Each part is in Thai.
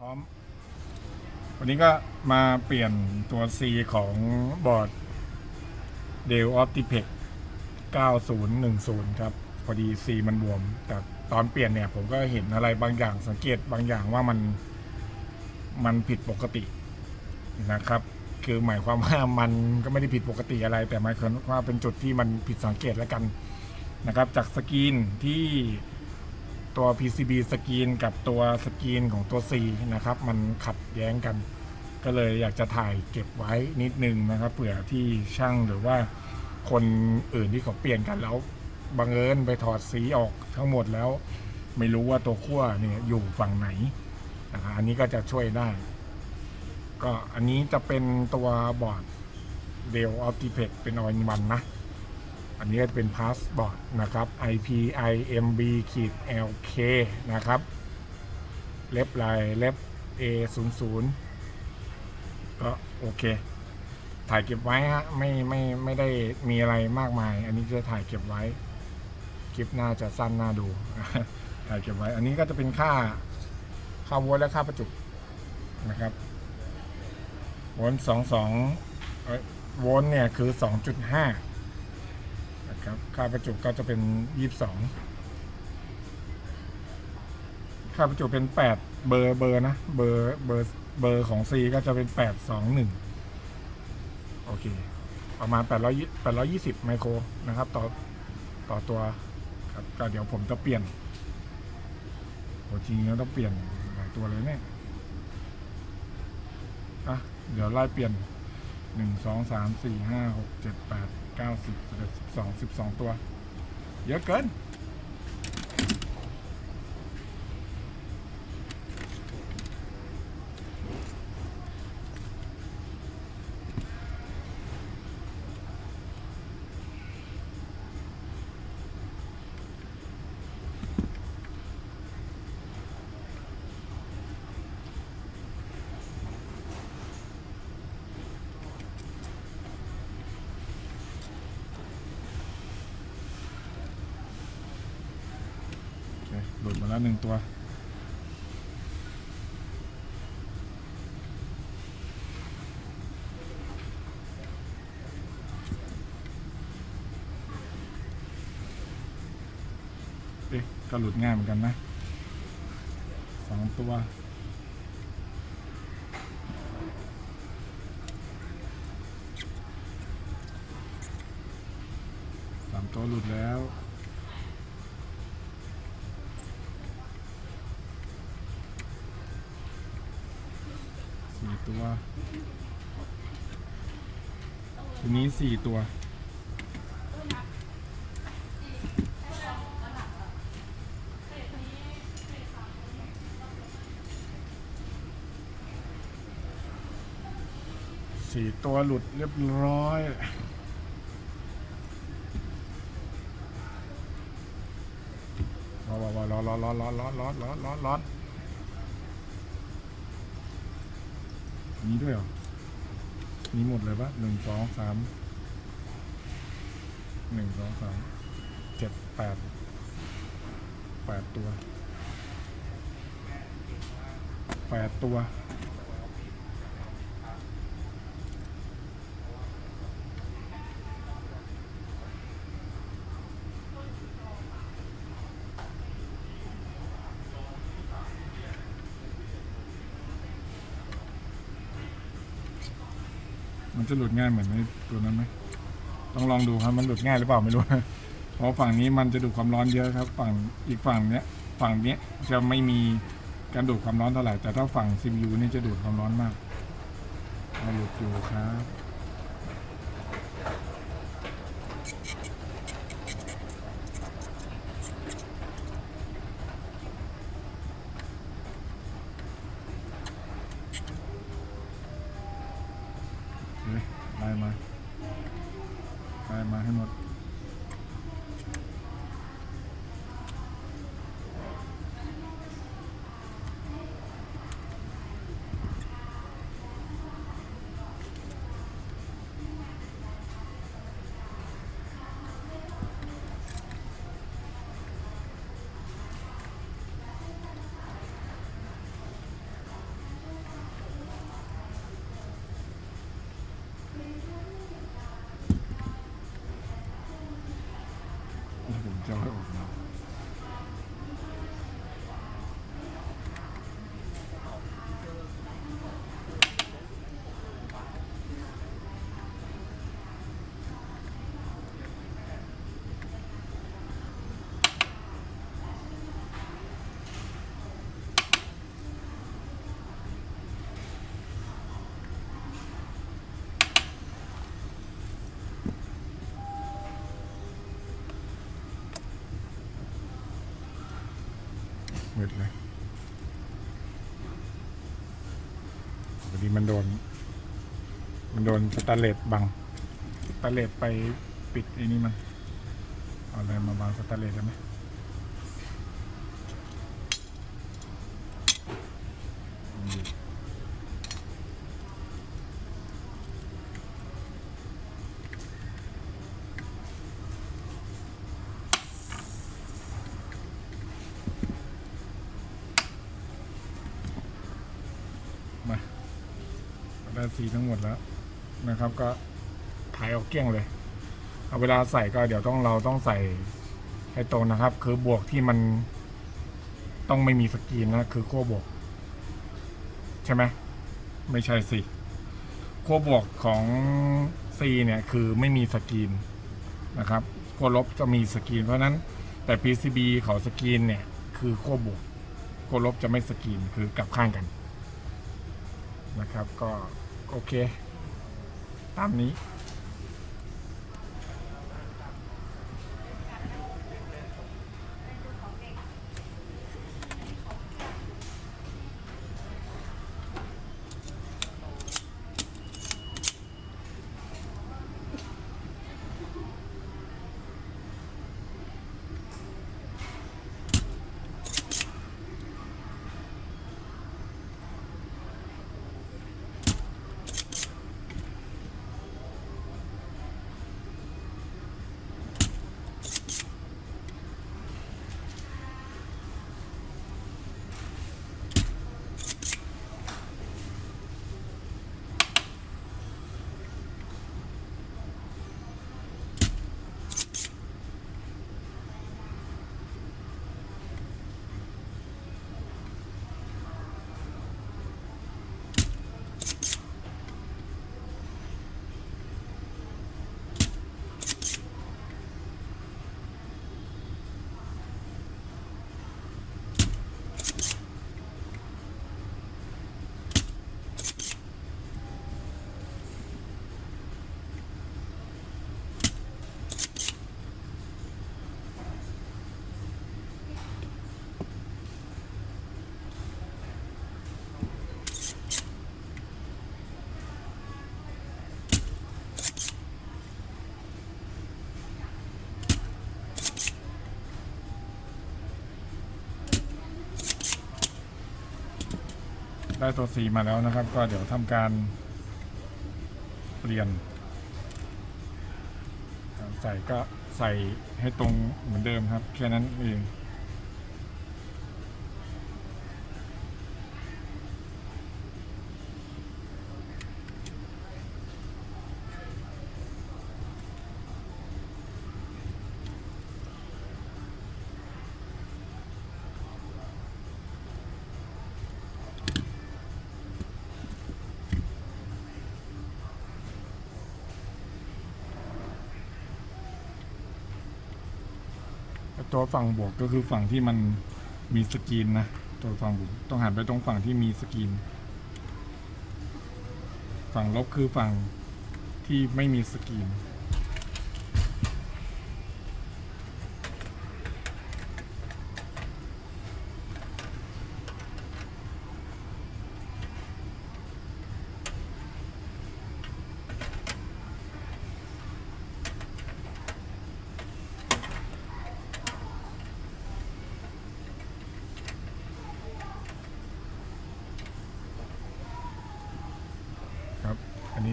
พร้อม วันนี้ก็มาเปลี่ยนตัว C ของบอร์ด d e l Optiplex 9010 ครับ พอดี C มันบวม แต่ตอนเปลี่ยนเนี่ย ผมก็เห็นอะไรบางอย่างสังเกตบางอย่างว่ามันมันผิดปกตินะครับ คือหมายความว่ามันก็ไม่ได้ผิดปกติอะไร แต่หมายความว่าเป็นจุดที่มันผิดสังเกตแล้วกันนะครับ จากสกรีนที่ ตัว PCB สกรีนกับตัวสกรีนของตัว C นะครับ มันขัดแย้งกัน ก็เลยอยากจะถ่ายเก็บไว้นิดนึงนะครับเผื่อที่ช่างหรือว่าคนอื่นที่เขาเปลี่ยนกันแล้วบังเอิญไปถอดสีออกทั้งหมดแล้ว ไม่รู้ว่าตัวขั้วเนี่ยอยู่ฝั่งไหนนะครับอันนี้ก็จะช่วยได้ ก็อันนี้จะเป็นตัวบอร์ด Dell Optiplex เป็น all in one นะ อันนี้ก็จะเป็นพาสบอร์ดนะครับ IPIMB ขีด LK นะครับ เล็บลายเล็บ A 0 0 ก็โอเค ถ่ายเก็บไว้ฮะ ไม่ไม่ไม่ได้มีอะไรมากมาย อันนี้จะถ่ายเก็บไว้ คลิปน่าจะสั้นน่าดู ถ่ายเก็บไว้ อันนี้ก็จะเป็นค่า ค่าโวลและค่าประจุนะครับโวลสองสองเอ้ยโวลเนี่ยคือสองจุดห้า นะครับค่าประจุก็จะเป็นยี่สิบสองค่าประจุเป็นแปดเบอร์เบอร์นะเบอร์เบอร์เบอร์ของ C ก็จะเป็นแปดสองหนึ่งโอเค ประมาณแปดร้อยแปดร้อยี่สิบไมโครนะครับ ต่อต่อตัวครับก็เดี๋ยวผมจะเปลี่ยนโหจริงแล้วต้องเปลี่ยนหลายตัวเลยเนี่ยอะเดี๋ยวไล่เปลี่ยนหนึ่งสองสามสี่ห้าหกเจ็ดแปด เก้าสิบสิบเอ็ดสิบสองสิบสองตัว เยอะเกิน หลุดมาแล้วหนึ่งตัวเอ๊ะก็หลุดง่ายเหมือนกันนะสองตัวสามตัวหลุดแล้ว สี่ตัวนี้สี่ตัวสี่ตัวหลุดเรียบร้อยรอรอรอรอรอรอรอรอรอรอรอ นี้ด้วยเหรอ มีหมดเลยปะหนึ่งสองสามหนึ่งสองสามเจ็ดแปดแปดตัวแปดตัว จะหลุดง่ายเหมือนในตัวนั้นไหมต้องลองดูครับมันหลุดง่ายหรือเปล่าไม่รู้เพราะฝั่งนี้มันจะดูดความร้อนเยอะครับ ฝั่งอีกฝั่งเนี้ยฝั่งเนี้ยจะไม่มีการดูดความร้อนเท่าไหร่แต่ถ้าฝั่ง CPU นี่จะดูดความร้อนมากเอาหลุดอยู่ครับ เฮ้ยไล่มาไล่มาให้หมด มืดเลยพอดีมันโดน มันโดนสแตาเลตบังสแตาเลตไปปิดไอ้นี่มัน เอาอะไรมาบังสแตาเลสได้ไหมอืม มาได้สีทั้งหมดแล้วนะครับ ก็ถ่ายออกเกลี้ยงเลย เอาเวลาใส่ก็เดี๋ยวต้องเราต้องใส่ให้ตรงนะครับ คือบวกที่มันต้องไม่มีสกรีนนะคือขั้วบวก ใช่ไหมไม่ใช่สิขั้วบวกของ C เนี่ยคือไม่มีสกรีนนะครับขั้วลบจะมีสกรีนเพราะนั้นแต่ PCB เขาสกรีนเนี่ยคือขั้วบวกขั้วลบจะไม่สกรีนคือกลับข้างกัน นะครับ ก็โอเค ตามนี้ ได้ตัวสีมาแล้วนะครับ ก็เดี๋ยวทำการเปลี่ยน ใส่ก็ใส่ให้ตรงเหมือนเดิมครับ แค่นั้นเอง ตัวฝั่งบวกก็คือฝั่งที่มันมีสกรีนนะ ตัวฝั่งบวกต้องหันไปตรงฝั่งที่มีสกรีน ฝั่งลบคือฝั่งที่ไม่มีสกรีน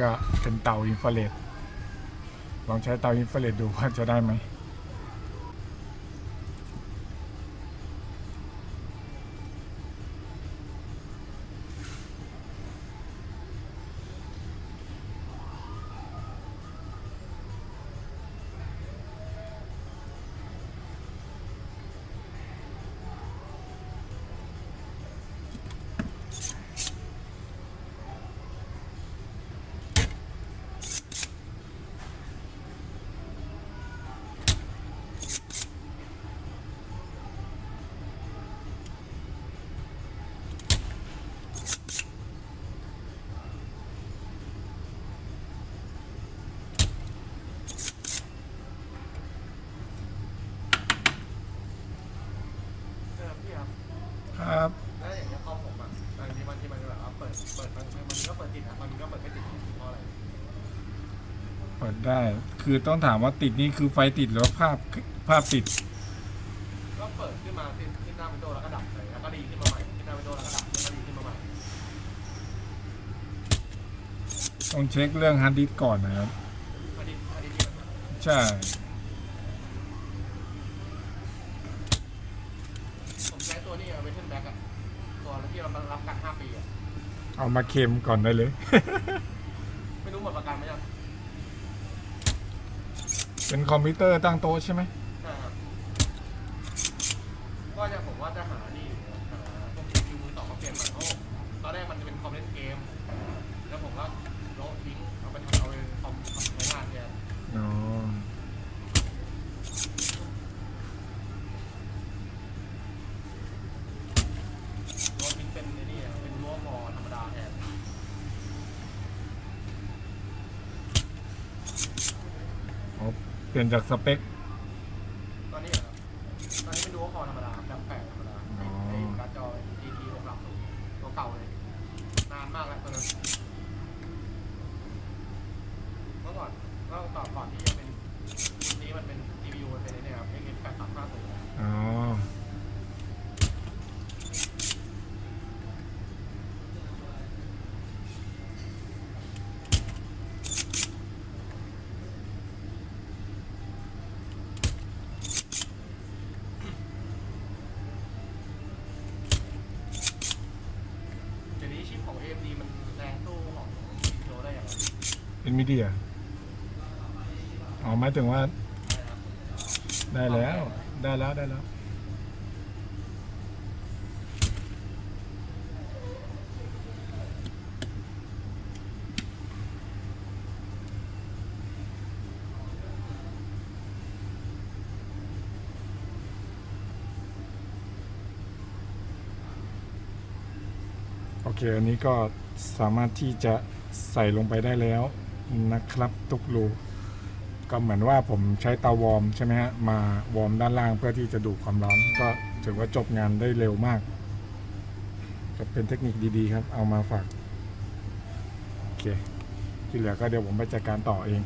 ก็เป็นเตาอินฟราเรดลองใช้เตาอินฟราเรดดูว่าจะได้ไหม คือต้องถามว่าติดนี่คือไฟติดหรือว่าภาพภาพติด ก็เปิดขึ้นมาขึ้นขึ้นหน้าวินโดว์แล้วก็ดับเลยแล้วก็ดีขึ้นมาใหม่ขึ้นหน้าวินโดว์แล้วก็ดับแล้วก็ดีขึ้นมาใหม่ต้องเช็คเรื่องฮาร์ดดิสก์ก่อนนะครับ อันนี้อันนี้ดีแบบนั้นใช่ ผมใช้ตัวนี้เวทเทิร์นแบ็กอะตัวที่มันรับกัน5ปีอะเอามาเค็มก่อนได้เลย ไม่รู้หมดประกันไหมยัง เป็นคอมพิวเตอร์ตั้งโต๊ะใช่ไหม เปลี่ยนจากสเปค ตอนนี้เหรอครับตอนนี้เป็นรั้วคอธรรมดาครับดับแปดธรรมดา อ๋อ ไอ้การ์ดจอ GT หกหลักสูงตัวเก่าเลย นานมากแล้วตอนนั้นเมื่อก่อนเมื่อก่อนก่อนที่จะเป็นรุ่นนี้มันเป็น CPU มันเป็นไอ้เนี่ยครับ AX แปดสามห้าศูนย์ อ๋อ เดี๋ยวนี้ชิปของ AMD มันแรงสู้ของ Intel ได้อย่างไร เป็น มีเดียอ๋อหมายถึงว่า ได้แล้ว ได้แล้ว ได้แล้ว โอเค อันนี้ก็สามารถที่จะใส่ลงไปได้แล้ว นะครับทุกรูก็เหมือนว่าผมใช้เตาวอร์มใช่ไหมฮะมาวอร์มด้านล่างเพื่อที่จะดูดความร้อน ก็ถือว่าจบงานได้เร็วมากก็เป็นเทคนิคดีๆครับ เอามาฝากโอเคที่เหลือก็เดี๋ยวผมไปจัดการต่อเอง